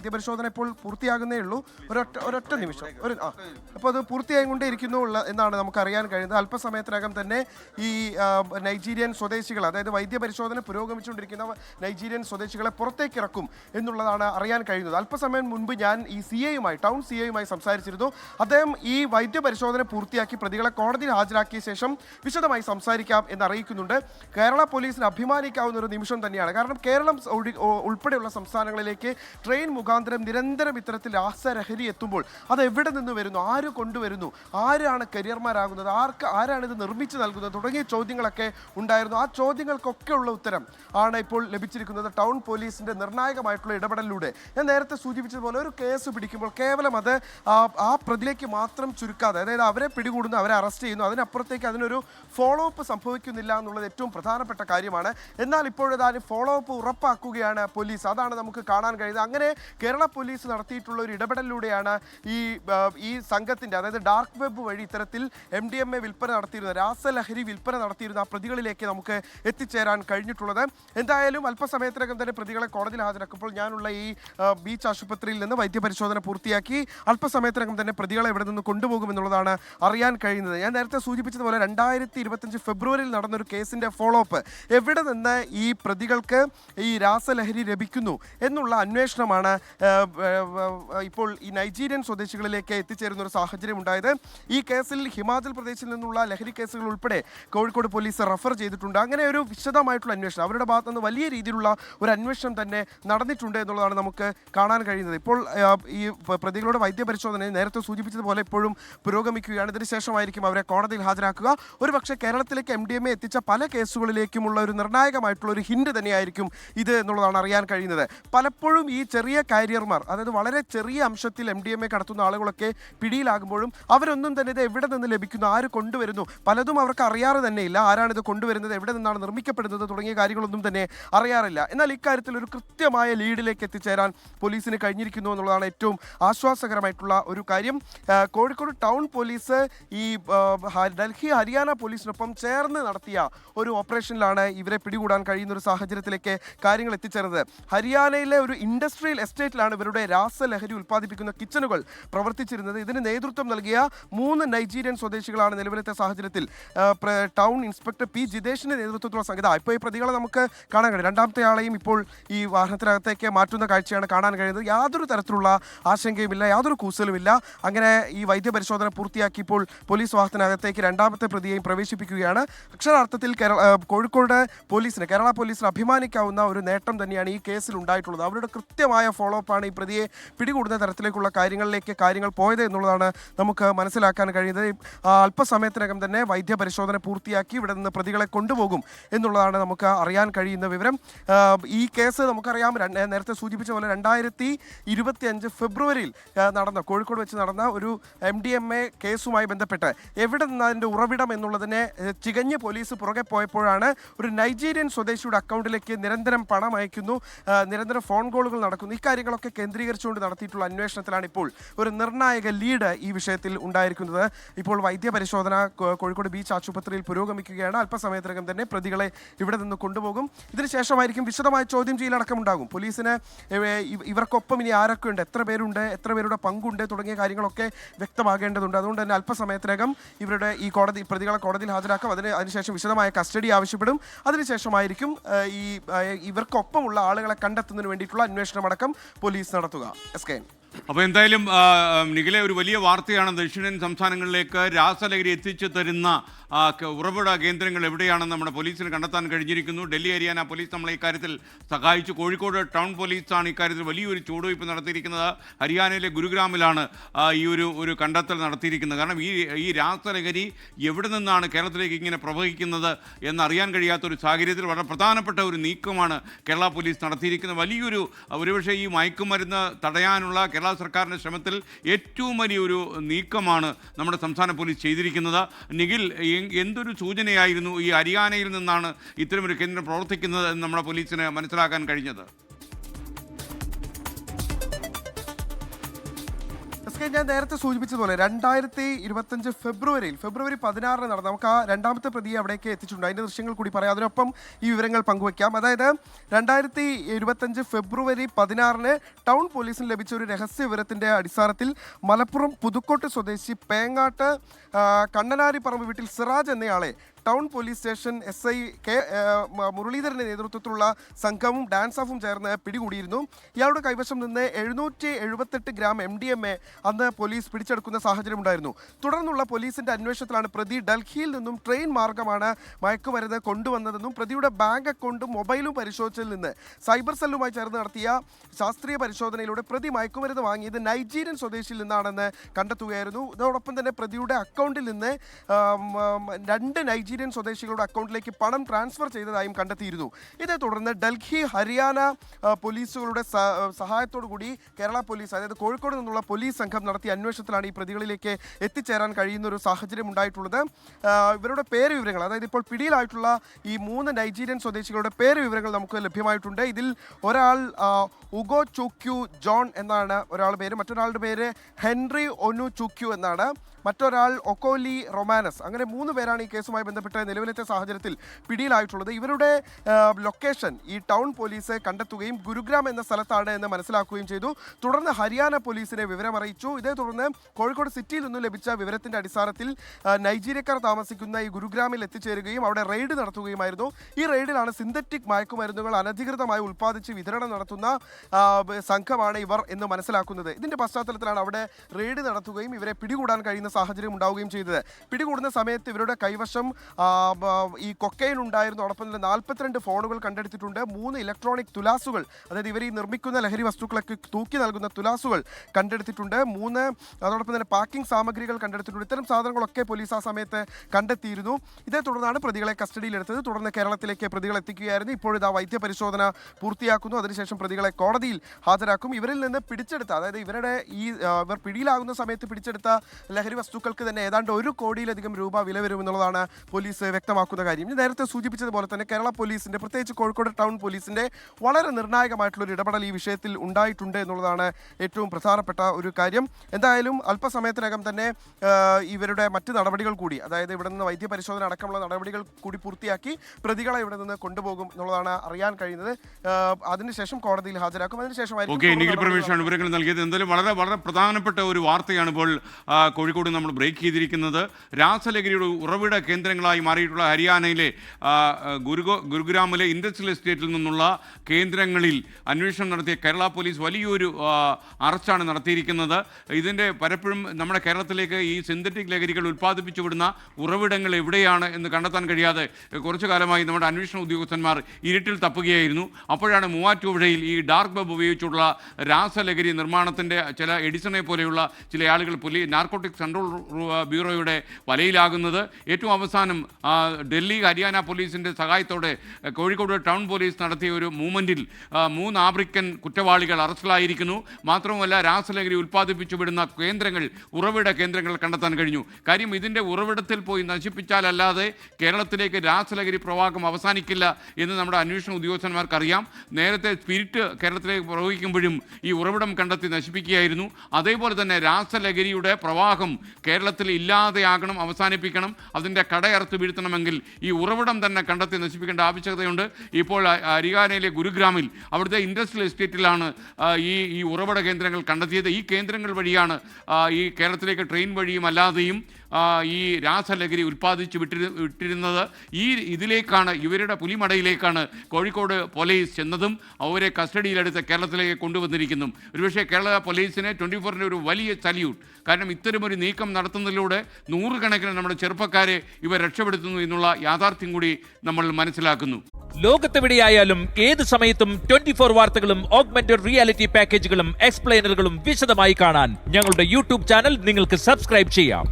വൈദ്യപരിശോധന ഇപ്പോൾ പൂർത്തിയാകുന്നേ ഉള്ളൂ. ഒരൊറ്റ ഒരൊറ്റ നിമിഷം. ഒരു ആ. അപ്പോൾ അത് പൂർത്തിയായിക്കൊണ്ടേ ഇരിക്കുന്നു ഉള്ള എന്നാണ് നമുക്ക് അറിയാൻ കഴിയുന്നത്. അല്പസമയത്തിനകം തന്നെ ഈ നൈജീരിയൻ സ്വദേശികൾ അതായത് വൈദ്യപരിശോധന പുരോഗമിച്ചുകൊണ്ടിരിക്കുന്ന നൈജീരിയൻ സ്വദേശികളെ പുറത്തേക്ക് ഇറക്കും എന്നുള്ളതാണ് അറിയാൻ കഴിയുന്നത്. അല്പസമയം മുൻപ് ഞാൻ ഈ സി എയുമായി ടൗൺ സി എയുമായി സംസാരിച്ചിരുന്നു. അദ്ദേഹം ഈ വൈദ്യപരിശോധന പൂർത്തിയാക്കി പ്രതികളെ കോടതിയിൽ ഹാജരാക്കിയ ശേഷം വിശദമായി സംസാരിക്കാം എന്ന് അറിയിക്കുന്നുണ്ട് കേരള പോലീസിന് അഭിമാനിക്കാവുന്ന ഒരു നിമിഷം തന്നെയാണ്. കാരണം കേരളം ഉൾപ്പെടെയുള്ള സംസ്ഥാനങ്ങളിലേക്ക് ട്രെയിൻ മുഖാന്തരം നിരന്തരം ഇത്തരത്തിൽ ആസരഹരി എത്തുമ്പോൾ അത് എവിടെ നിന്ന് വരുന്നു? ആര് കൊണ്ടുവരുന്നു? ആരാണ് കരിയർമാരാകുന്നത്? ആർക്ക് ആരാണ് ഇത് നിർമ്മിച്ചു നൽകുന്നത്? തുടങ്ങിയ ചോദ്യങ്ങളൊക്കെ ഉണ്ടായിരുന്നു. ആ ചോദ്യങ്ങൾക്കൊക്കെ ഉള്ള ഉത്തരം ആണ് ഇപ്പോൾ ലഭിച്ചിരിക്കുന്നത്. ടൗൺ പോലീസിന്റെ നിർണായകമായിട്ടുള്ള ഇടപെടലിലൂടെ. ഞാൻ നേരത്തെ സൂചിപ്പിച്ചതുപോലെ ഒരു കേസ് പിടിക്കുമ്പോൾ കേവലം അത് ആ പ്രതിലേക്ക് മാത്രം ചുരുക്കാതെ അതായത് അവരെ പിടികൂടുന്നു അവരെ അറസ്റ്റ് ചെയ്യുന്നു അതിനപ്പുറത്തേക്ക് അതിനൊരു ഫോളോ അപ്പ് സംഭവിക്കുന്നില്ല എന്നുള്ളത് ഏറ്റവും പ്രധാനപ്പെട്ട കാര്യമാണ്. എന്നാൽ ഇപ്പോഴത് അതിന് ഫോളോ അപ്പ് ഉറപ്പാക്കുകയാണ് പോലീസ്. അതാണ് നമുക്ക് കാണാൻ കഴിയുന്നത്. അങ്ങനെ കേരള പോലീസ് നടത്തിയിട്ടുള്ള ഒരു ഇടപെടലിലൂടെയാണ് ഈ ഈ സംഘത്തിന്റെ അതായത് ഡാർക്ക് വെബ് വഴി ഇത്തരത്തിൽ എം ഡി എം എ വിൽപ്പന നടത്തിയിരുന്ന രാസലഹരി വിൽപ്പന നടത്തിയിരുന്ന ആ പ്രതികളിലേക്ക് നമുക്ക് എത്തിച്ചേരാൻ കഴിഞ്ഞിട്ടുള്ളത്. എന്തായാലും അല്പസമയത്തിനകം തന്നെ പ്രതികളെ കോടതിയിൽ ഹാജരാക്കുമ്പോൾ ഞാനുള്ള ഈ ബീച്ച് ആശുപത്രിയിൽ നിന്ന് വൈദ്യപരിശോധന പൂർത്തിയാക്കി അല്പസമയത്തിനകം തന്നെ പ്രതികളെ ഇവിടെ നിന്ന് കൊണ്ടുപോകുമെന്നുള്ളതാണ് അറിയാൻ കഴിയുന്നത്. ഞാൻ നേരത്തെ സൂചിപ്പിച്ചതുപോലെ രണ്ടായിരത്തി ഇരുപത്തഞ്ച് ഫെബ്രുവരിയിൽ നടന്നൊരു കേസിന്റെ ഫോളോ അപ്പ് എവിടെ നിന്ന് ഈ പ്രതികൾക്ക് ഈ രാസലഹരി ലഭിക്കുന്നു എന്നുള്ള അന്വേഷണമാണ് ഇപ്പോൾ ഈ നൈജീരിയൻ സ്വദേശികളിലേക്ക് എത്തിച്ചേരുന്ന ഒരു സാഹചര്യം ഉണ്ടായത്. ഈ കേസിൽ ഹിമാചൽ പ്രദേശിൽ നിന്നുള്ള ലഹരി കേസുകൾ ഉൾപ്പെടെ കോഴിക്കോട് പോലീസ് റഫർ ചെയ്തിട്ടുണ്ട്. അങ്ങനെ ഒരു വിശദമായിട്ടുള്ള അന്വേഷണം അവരുടെ ഭാഗത്ത് നിന്ന് വലിയ രീതിയിലുള്ള ഒരു അന്വേഷണം തന്നെ നടന്നിട്ടുണ്ട് എന്നുള്ളതാണ് നമുക്ക് കാണാൻ കഴിയുന്നത്. ഇപ്പോൾ ഈ പ്രതികളുടെ വൈദ്യപരിശോധന നേരത്തെ സൂചിപ്പിച്ചതുപോലെ ഇപ്പോഴും പുരോഗമിക്കുകയാണ്. ഇതിനുശേഷമായിരിക്കും അവരെ കോടതിയിൽ ഹാജരാക്കുക. ഒരുപക്ഷെ കേരളത്തിലേക്ക് എം ഡി എം എ എത്തിച്ച പല കേസുകളിലേക്കുമുള്ള ഒരു നിർണായകമായിട്ടുള്ള ഒരു ഹിന്റ് തന്നെയായിരിക്കും ഇത് എന്നുള്ളതാണ് അറിയാൻ കഴിയുന്നത്. പലപ്പോഴും ഈ ചെറിയ കാരിയർമാർ അതായത് വളരെ ചെറിയ അംശത്തിൽ എം ഡി എം എ കടത്തുന്ന ആളുകളൊക്കെ പിടിയിലാകുമ്പോഴും അവരൊന്നും തന്നെ ഇത് എവിടെ നിന്ന് ലഭിക്കുന്നു ആര് കൊണ്ടുവരുന്നു പലതും അവർക്ക് അറിയാറ് തന്നെയില്ല ആരാണ് ഇത് കൊണ്ടുവരുന്നത് എവിടെ നിന്നാണ് നിർമ്മിക്കപ്പെടുന്നത് തുടങ്ങിയ കാര്യങ്ങളൊന്നും തന്നെ അറിയാറില്ല. എന്നാൽ ഇക്കാര്യത്തിൽ ഒരു കൃത്യമായ ലീഡിലേക്ക് എത്തിച്ചേരാൻ പോലീസിന് കഴിഞ്ഞിരിക്കുന്നു എന്നുള്ളതാണ് ഏറ്റവും ആശ്വാസകരമായിട്ടുള്ള ഒരു കാര്യം. കോഴിക്കോട് ടൗൺ പോലീസ് ഈ ഡൽഹി ഹരിയാന പോലീസിനൊപ്പം ചേർന്ന് നടത്തിയ ഒരു ഓപ്പറേഷനിലാണ് ഇവരെ പിടികൂടാൻ കഴിയുന്ന ഒരു സാഹചര്യത്തിലേക്ക് കാര്യങ്ങൾ എത്തിച്ചേർന്നത്. ഹരിയാനയിലെ ഒരു ഇൻഡസ്ട്രിയൽ എസ്റ്റേറ്റിലാണ് ഇവരുടെ രാസലഹരി ഉൽപ്പാദിപ്പിക്കുന്ന കിച്ചണുകൾ പ്രവർത്തിച്ചിരുന്നത്. ഇതിന് നേതൃത്വം നൽകിയ മൂന്ന് നൈജീരിയൻ സ്വദേശികളാണ് നിലവിലത്തെ സാഹചര്യത്തിൽ. ടൗൺ ഇൻസ്പെക്ടർ പി ജിതേഷിന്റെ നേതൃത്വത്തിലുള്ള സംഗീത. ഇപ്പോൾ ഈ പ്രതികളെ നമുക്ക് കാണാൻ കഴിയും. രണ്ടാമത്തെ ആളെയും ഇപ്പോൾ ഈ വാഹനത്തിനകത്തേക്ക് മാറ്റുന്ന കാഴ്ചയാണ് കാണാൻ കഴിയുന്നത്. യാതൊരു തരത്തിലുള്ള ആശങ്കയുമില്ല യാതൊരു കൂസലുമില്ല. അങ്ങനെ ഈ വൈദ്യപരിശോധന പൂർത്തിയാക്കി ഇപ്പോൾ പോലീസ് വാഹനത്തിനകത്തേക്ക് രണ്ടാമത്തെ പ്രതിയെയും പ്രവേശിപ്പിക്കുകയാണ്. അക്ഷരാർത്ഥത്തിൽ കേരള കോഴിക്കോട് പോലീസിന് കേരള പോലീസിന് അഭിമാനിക്കാവുന്ന ഒരു നേട്ടം തന്നെയാണ് ഈ കേസിൽ ഉണ്ടായിട്ടുള്ളത്. അവരുടെ കൃത്യമായ ഫോളോ അപ്പാണ് ഈ പ്രതിയെ പിടികൂടുന്ന തരത്തിലേക്കുള്ള കാര്യങ്ങളിലേക്ക് കാര്യങ്ങൾ പോയത് എന്നുള്ളതാണ് നമുക്ക് മനസ്സിലാക്കാൻ കഴിയുന്നത്. അല്പസമയത്തിനകം തന്നെ വൈദ്യ പരിശോധന പൂർത്തിയാക്കി ഇവിടെ നിന്ന് പ്രതികളെ കൊണ്ടുപോകും എന്നുള്ളതാണ് നമുക്ക് അറിയാൻ കഴിയുന്ന വിവരം. ഈ കേസ് നമുക്കറിയാം നേരത്തെ സൂചിപ്പിച്ച പോലെ രണ്ടായിരത്തി ഇരുപത്തി അഞ്ച് ഫെബ്രുവരിയിൽ നടന്ന കോഴിക്കോട് വെച്ച് നടന്ന ഒരു എം ഡി എം എ കേസുമായി ബന്ധപ്പെട്ട് എവിടെ നിന്ന് അതിന്റെ ഉറവിടം എന്നുള്ളതിനെ ചികഞ്ഞ് പോലീസ് പുറകെ പോയപ്പോഴാണ് ഒരു നൈജീരിയൻ സ്വദേശിയുടെ അക്കൗണ്ടിലേക്ക് നിരന്തരം പണം അയക്കുന്നു. നിരന്തരം ഫോൺ കോളുകൾ നടക്കുന്നു. ഇക്കാര്യങ്ങളൊക്കെ കേന്ദ്രീകരിച്ചുകൊണ്ട് നടത്തിയിട്ടുള്ള അന്വേഷണത്തിലാണ് ഇപ്പോൾ ഒരു നിർണായക ലീഡ് ഈ വിഷയത്തിൽ ഉണ്ടായിരിക്കുന്നത്. ഇപ്പോൾ വൈദ്യപരിശോധന കോഴിക്കോട് ബീച്ച് ആശുപത്രിയിൽ പുരോഗമിക്കുകയാണ്. അല്പസമയത്തിനകം തന്നെ പ്രതികളെ ഇവിടെ നിന്ന് കൊണ്ടുപോകും. ഇതിനുശേഷമായിരിക്കും വിശദമായ ചോദ്യം ചെയ്യലടക്കം ഉണ്ടാകും പോലീസിന് ഇവ- ഇവ- ഇവർക്കൊപ്പം ഇനി ആരൊക്കെ ഉണ്ട്? എത്ര പേരുണ്ട്? എത്ര പേരുടെ പങ്കുണ്ട്? തുടങ്ങിയ കാര്യങ്ങളൊക്കെ വ്യക്തമാകേണ്ടതുണ്ട്. അതുകൊണ്ട് തന്നെ അല്പസമയത്തിനകം ഇവരുടെ ഈ കോടതി പ്രതികളെ കോടതിയിൽ ഹാജരാക്കും. അതിന് അതിനുശേഷം വിശദമായ കസ്റ്റഡി ആവശ്യപ്പെടും. അതിനുശേഷമായിരിക്കും ഈ ഇവർക്കൊപ്പമുള്ള ആളുകളെ കണ്ടെത്തുന്നതിന് വേണ്ടിയിട്ടുള്ള അന്വേഷണമടക്കം പോലീസ് നടത്തുക. എസ് കെ അപ്പോൾ എന്തായാലും നിഖിലെ ഒരു വലിയ വാർത്തയാണ് ദക്ഷിണേന്ത്യൻ സംസ്ഥാനങ്ങളിലേക്ക് രാസലഹരി എത്തിച്ചു തരുന്ന ഉറവിട കേന്ദ്രങ്ങൾ എവിടെയാണെന്ന് നമ്മുടെ പോലീസിന് കണ്ടെത്താൻ കഴിഞ്ഞിരിക്കുന്നു. ഡൽഹി ഹരിയാന പോലീസ് നമ്മളെ ഇക്കാര്യത്തിൽ സഹായിച്ചു. കോഴിക്കോട് ടൗൺ പോലീസാണ് ഇക്കാര്യത്തിൽ വലിയൊരു ചുവടുവയ്പ് നടത്തിയിരിക്കുന്നത്. ഹരിയാനയിലെ ഗുരുഗ്രാമിലാണ് ഈ ഒരു ഒരു കണ്ടെത്തൽ നടത്തിയിരിക്കുന്നത്. കാരണം ഈ ഈ രാസലഹരി എവിടെ നിന്നാണ് കേരളത്തിലേക്ക് ഇങ്ങനെ പ്രവഹിക്കുന്നത് എന്നറിയാൻ കഴിയാത്ത ഒരു സാഹചര്യത്തിൽ വളരെ പ്രധാനപ്പെട്ട ഒരു നീക്കമാണ് കേരള പോലീസ് നടത്തിയിരിക്കുന്നത്. വലിയൊരു ഒരുപക്ഷെ ഈ മയക്കുമരുന്ന് തടയാനുള്ള കേരള സർക്കാരിന്റെ ശ്രമത്തിൽ ഏറ്റവും വലിയൊരു നീക്കമാണ് നമ്മുടെ സംസ്ഥാന പോലീസ് ചെയ്തിരിക്കുന്നത്. നിഖിൽ എന്തൊരു സൂചനയായിരുന്നു ഈ ഹരിയാനയിൽ നിന്നാണ് ഇത്തരമൊരു കേന്ദ്രം പ്രവർത്തിക്കുന്നത് എന്ന് നമ്മുടെ പോലീസിന് മനസ്സിലാക്കാൻ കഴിഞ്ഞത്? എസ് കെ ഞാൻ നേരത്തെ സൂചിപ്പിച്ചതുപോലെ രണ്ടായിരത്തി ഇരുപത്തഞ്ച് ഫെബ്രുവരിയിൽ ഫെബ്രുവരി പതിനാറിന് നടന്ന നമുക്ക് ആ രണ്ടാമത്തെ പ്രതിയെ അവിടേക്ക് എത്തിച്ചിട്ടുണ്ട്. അതിന്റെ ദൃശ്യങ്ങൾ കൂടി പറയാം. അതിനൊപ്പം ഈ വിവരങ്ങൾ പങ്കുവയ്ക്കാം അതായത് രണ്ടായിരത്തി ഇരുപത്തഞ്ച് ഫെബ്രുവരി പതിനാറിന് ടൗൺ പോലീസിന് ലഭിച്ച ഒരു രഹസ്യ വിവരത്തിന്റെ അടിസ്ഥാനത്തിൽ മലപ്പുറം പുതുക്കോട്ട് സ്വദേശി പേങ്ങാട്ട് കണ്ണനാരി പറമ്പ് വീട്ടിൽ സിറാജ് എന്നയാളെ town police station S I K മുരളീധരന്റെ നേതൃത്വത്തിലുള്ള സംഘവും ഡാൻസ് ഓഫും ചേർന്ന് പിടികൂടിയിരുന്നു. ഇയാളുടെ കൈവശം നിന്ന് എഴുന്നൂറ്റി എഴുപത്തെട്ട് gram M D M A അന്ന് പോലീസ് പിടിച്ചെടുക്കുന്ന സാഹചര്യമുണ്ടായിരുന്നു തുടർന്നുള്ള പോലീസിന്റെ അന്വേഷണത്തിലാണ് പ്രതി ഡൽഹിയിൽ നിന്നും ട്രെയിൻ മാർഗമാണ് മയക്കുമരുന്ന് കൊണ്ടുവന്നതെന്നും പ്രതിയുടെ ബാങ്ക് അക്കൗണ്ടും മൊബൈലും പരിശോധിച്ചതിൽ നിന്ന് സൈബർ സെല്ലുമായി ചേർന്ന് നടത്തിയ ശാസ്ത്രീയ പരിശോധനയിലൂടെ പ്രതി മയക്കുമരുന്ന് വാങ്ങിയത് നൈജീരിയൻ സ്വദേശിയിൽ നിന്നാണെന്ന് കണ്ടെത്തുകയായിരുന്നു. ഇതോടൊപ്പം തന്നെ പ്രതിയുടെ അക്കൗണ്ടിൽ നിന്ന് രണ്ട് നൈജീരിയൻ സ്വദേശികളുടെ അക്കൗണ്ടിലേക്ക് പണം ട്രാൻസ്ഫർ ചെയ്തതായും കണ്ടെത്തിയിരുന്നു. ഇതേ തുടർന്ന് ഡൽഹി ഹരിയാന പോലീസുകളുടെ സഹായത്തോടുകൂടി കൂടി കേരള പോലീസ് അതായത് കോഴിക്കോട് നിന്നുള്ള പോലീസ് സംഘം നടത്തിയ അന്വേഷണത്തിലാണ് ഈ പ്രതികളിലേക്ക് എത്തിച്ചേരാൻ കഴിയുന്ന ഒരു സാഹചര്യം ഉണ്ടായിട്ടുള്ളത്. ഇവരുടെ പേര് വിവരങ്ങൾ അതായത് ഇപ്പോൾ പിടിയിലായിട്ടുള്ള ഈ മൂന്ന് നൈജീരിയൻ സ്വദേശികളുടെ പേര് വിവരങ്ങൾ നമുക്ക് ലഭ്യമായിട്ടുണ്ട്. ഇതിൽ ഒരാൾ ഉഗോ ചുക്യു ജോൺ എന്നാണ് ഒരാളുടെ പേര് മറ്റൊരാളുടെ പേര് ഹെൻറി ഒനു ചുക്യു എന്നാണ്. മറ്റൊരാൾ ഒക്കോലി റൊമാനസ്. അങ്ങനെ മൂന്ന് പേരാണ് ഈ കേസുമായി ബന്ധപ്പെട്ട് നിലവിലത്തെ സാഹചര്യത്തിൽ പിടിയിലായിട്ടുള്ളത്. ഇവരുടെ ലൊക്കേഷൻ ഈ ടൗൺ പോലീസ് കണ്ടെത്തുകയും ഗുരുഗ്രാം എന്ന സ്ഥലത്താണ് എന്ന് മനസ്സിലാക്കുകയും ചെയ്തു. തുടർന്ന് ഹരിയാന പോലീസിനെ വിവരമറിയിച്ചു. ഇതേ തുടർന്ന് കോഴിക്കോട് സിറ്റിയിൽ നിന്നും ലഭിച്ച വിവരത്തിന്റെ അടിസ്ഥാനത്തിൽ നൈജീരിയക്കാർ താമസിക്കുന്ന ഈ ഗുരുഗ്രാമിൽ എത്തിച്ചേരുകയും അവിടെ റെയ്ഡ് നടത്തുകയുമായിരുന്നു. ഈ റെയ്ഡിലാണ് സിന്തറ്റിക് മയക്കുമരുന്നുകൾ അനധികൃതമായി ഉൽപ്പാദിച്ച് വിതരണം നടത്തുന്ന സംഘമാണ് ഇവർ എന്ന് മനസ്സിലാക്കുന്നത്. ഇതിന്റെ പശ്ചാത്തലത്തിലാണ് അവിടെ റെയ്ഡ് നടത്തുകയും ഇവരെ പിടികൂടാൻ കഴിയുന്ന സാഹചര്യം ഉണ്ടാവുകയും ചെയ്തത്. പിടികൂടുന്ന സമയത്ത് ഇവരുടെ കൈവശം ഈ കൊക്കയിൽ ഉണ്ടായിരുന്നു അതോടൊപ്പം തന്നെ നാൽപ്പത്തിരണ്ട് ഫോണുകൾ കണ്ടെടുത്തിട്ടുണ്ട്. മൂന്ന് ഇലക്ട്രോണിക് തുലാസുകൾ അതായത് ഇവർ ഈ നിർമ്മിക്കുന്ന ലഹരി വസ്തുക്കളൊക്കെ തൂക്കി നൽകുന്ന തുലാസുകൾ കണ്ടെടുത്തിട്ടുണ്ട്. മൂന്ന് അതോടൊപ്പം തന്നെ പാക്കിംഗ് സാമഗ്രികൾ കണ്ടെടുത്തിട്ടുണ്ട്. ഇത്തരം സാധനങ്ങളൊക്കെ പോലീസ് ആ സമയത്ത് കണ്ടെത്തിയിരുന്നു. ഇതേ തുടർന്നാണ് പ്രതികളെ കസ്റ്റഡിയിലെടുത്തത്. തുടർന്ന് കേരളത്തിലേക്ക് പ്രതികൾ എത്തിക്കുകയായിരുന്നു. ഇപ്പോഴിതാ വൈദ്യ പരിശോധന പൂർത്തിയാക്കുന്നു. അതിനുശേഷം പ്രതികളെ കോടതിയിൽ ഹാജരാക്കും. ഇവരിൽ നിന്ന് പിടിച്ചെടുത്ത അതായത് ഇവരുടെ ഈ ഇവർ പിടിയിലാകുന്ന സമയത്ത് പിടിച്ചെടുത്ത ലഹരി വസ്തുക്കൾക്ക് തന്നെ ഏതാണ്ട് ഒരു കോടിയിലധികം രൂപ വില വരുമെന്നുള്ളതാണ് പോലീസ് വ്യക്തമാക്കുന്ന കാര്യം. നേരത്തെ സൂചിപ്പിച്ചതുപോലെ തന്നെ കേരള പോലീസിന്റെ പ്രത്യേകിച്ച് കോഴിക്കോട് ടൗൺ പോലീസിന്റെ വളരെ നിർണായകമായിട്ടുള്ള ഒരു ഇടപെടൽ ഈ വിഷയത്തിൽ ഉണ്ടായിട്ടുണ്ട് എന്നുള്ളതാണ് ഏറ്റവും പ്രധാനപ്പെട്ട ഒരു കാര്യം. എന്തായാലും അല്പസമയത്തിനകം തന്നെ ഇവരുടെ മറ്റ് നടപടികൾ കൂടി അതായത് ഇവിടെ നിന്ന് വൈദ്യ പരിശോധന അടക്കമുള്ള നടപടികൾ കൂടി പൂർത്തിയാക്കി പ്രതികളെ ഇവിടെ നിന്ന് കൊണ്ടുപോകും എന്നുള്ളതാണ് അറിയാൻ കഴിയുന്നത്. അതിനുശേഷം കോടതിയിൽ ഹാജരാക്കും. അതിനുശേഷം വിവരങ്ങൾ നൽകിയത്. എന്തായാലും വളരെ വളരെ പ്രധാനപ്പെട്ട ഒരു വാർത്തയാണ് ഇപ്പോൾ ആ, കോഴിക്കോട് നമ്മൾ ബ്രേക്ക് ചെയ്തിരിക്കുന്നത് രാസലഹരിയുടെ ഉറവിട കേന്ദ്രങ്ങളായി മാറിയിട്ടുള്ള ഹരിയാനയിലെ ഗുരുഗോ ഗുരുഗ്രാമിലെ ഇൻഡസ്ട്രിയൽ എസ്റ്റേറ്റിൽ നിന്നുള്ള കേന്ദ്രങ്ങളിൽ അന്വേഷണം നടത്തിയ കേരള പോലീസ് വലിയൊരു അറസ്റ്റാണ് നടത്തിയിരിക്കുന്നത്. ഇതിന്റെ പലപ്പോഴും നമ്മുടെ കേരളത്തിലേക്ക് ഈ സിന്തറ്റിക് ലഹരികൾ ഉൽപ്പാദിപ്പിച്ചു വിടുന്ന ഉറവിടങ്ങൾ എവിടെയാണ് എന്ന് കണ്ടെത്താൻ കഴിയാതെ കുറച്ചു കാലമായി നമ്മുടെ അന്വേഷണ ഉദ്യോഗസ്ഥന്മാർ ഇരുട്ടിൽ തപ്പുകയായിരുന്നു. അപ്പോഴാണ് മൂവാറ്റുപുഴയിൽ ഈ ഡാർക്ക് വെബ് ഉപയോഗിച്ചുള്ള രാസലഹരി നിർമ്മാണത്തിന്റെ ചില എഡിസണെ പോലെയുള്ള ചില ആളുകൾ പോലീ നാർക്കോട്ടിക് കൺട്രോൾ റൂ- ബ്യൂറോയുടെ വലയിലാകുന്നത്. ഏറ്റവും അവസാനം ഡൽഹി ഹരിയാന പോലീസിന്റെ സഹായത്തോടെ കോഴിക്കോട് ടൗൺ പോലീസ് നടത്തിയ ഒരു മൂവ്മെന്റിൽ മൂന്ന് ആഫ്രിക്കൻ കുറ്റവാളികൾ അറസ്റ്റിലായിരിക്കുന്നു. മാത്രവുമല്ല രാസലഹരി ഉൽപ്പാദിപ്പിച്ചു വിടുന്ന കേന്ദ്രങ്ങൾ ഉറവിട കേന്ദ്രങ്ങൾ കണ്ടെത്താൻ കഴിഞ്ഞു. കാര്യം ഇതിന്റെ ഉറവിടത്തിൽ പോയി നശിപ്പിച്ചാലല്ലാതെ കേരളത്തിലേക്ക് രാസലഹരി പ്രവാഹം അവസാനിക്കില്ല എന്ന് നമ്മുടെ അന്വേഷണ ഉദ്യോഗസ്ഥന്മാർക്കറിയാം. നേരത്തെ സ്പിരിറ്റ് കേരളത്തിലേക്ക് പ്രവഹിക്കുമ്പോഴും ഈ ഉറവിടം കണ്ടെത്തി നശിപ്പിക്കുകയായിരുന്നു. അതേപോലെ തന്നെ രാസലഹരിയുടെ പ്രവാഹം കേരളത്തിൽ ഇല്ലാതെയാകണം അവസാനിപ്പിക്കണം അതിന്റെ കടയറുത്ത് വീഴ്ത്തണമെങ്കിൽ ഈ ഉറവിടം തന്നെ കണ്ടെത്തി നശിപ്പിക്കേണ്ട ആവശ്യകതയുണ്ട്. ഇപ്പോൾ ഹരിയാനയിലെ ഗുരുഗ്രാമിൽ അവിടുത്തെ ഇൻഡസ്ട്രിയൽ എസ്റ്റേറ്റിലാണ് ഈ ഈ ഉറവിട കേന്ദ്രങ്ങൾ കണ്ടെത്തിയത്. ഈ കേന്ദ്രങ്ങൾ വഴിയാണ് ഈ കേരളത്തിലേക്ക് ട്രെയിൻ വഴിയും അല്ലാതെയും ഈ രാസലഹരി ഉൽപ്പാദിച്ച് വിട്ടിരു വിട്ടിരുന്നത് ഈ ഇതിലേക്കാണ് ഇവരുടെ പുലിമടയിലേക്കാണ് കോഴിക്കോട് പോലീസ് ചെന്നതും അവരെ കസ്റ്റഡിയിലെടുത്ത് കേരളത്തിലേക്ക് കൊണ്ടുവന്നിരിക്കുന്നു. ഒരുപക്ഷെ കേരള പോലീസിന് ട്വന്റി ഫോറിന്റെ ഒരു വലിയ സല്യൂട്ട്. കാരണം ഇത്തരമൊരു നീക്കം നടത്തുന്നതിലൂടെ നൂറുകണക്കിന് നമ്മുടെ ചെറുപ്പക്കാരെ ഇവർ രക്ഷപ്പെടുത്തുന്നു എന്നുള്ള യാഥാർത്ഥ്യം കൂടി നമ്മൾ മനസ്സിലാക്കുന്നു. ലോകത്തെവിടെയായാലും ഏത് സമയത്തും ട്വന്റി ഫോർ വാർത്തകളും ഓഗ്മെന്റഡ് റിയാലിറ്റി പാക്കേജുകളും എക്സ്പ്ലെയിനറുകളും വിശദമായി കാണാൻ ഞങ്ങളുടെ യൂട്യൂബ് ചാനൽ നിങ്ങൾക്ക് സബ്സ്ക്രൈബ് ചെയ്യാം.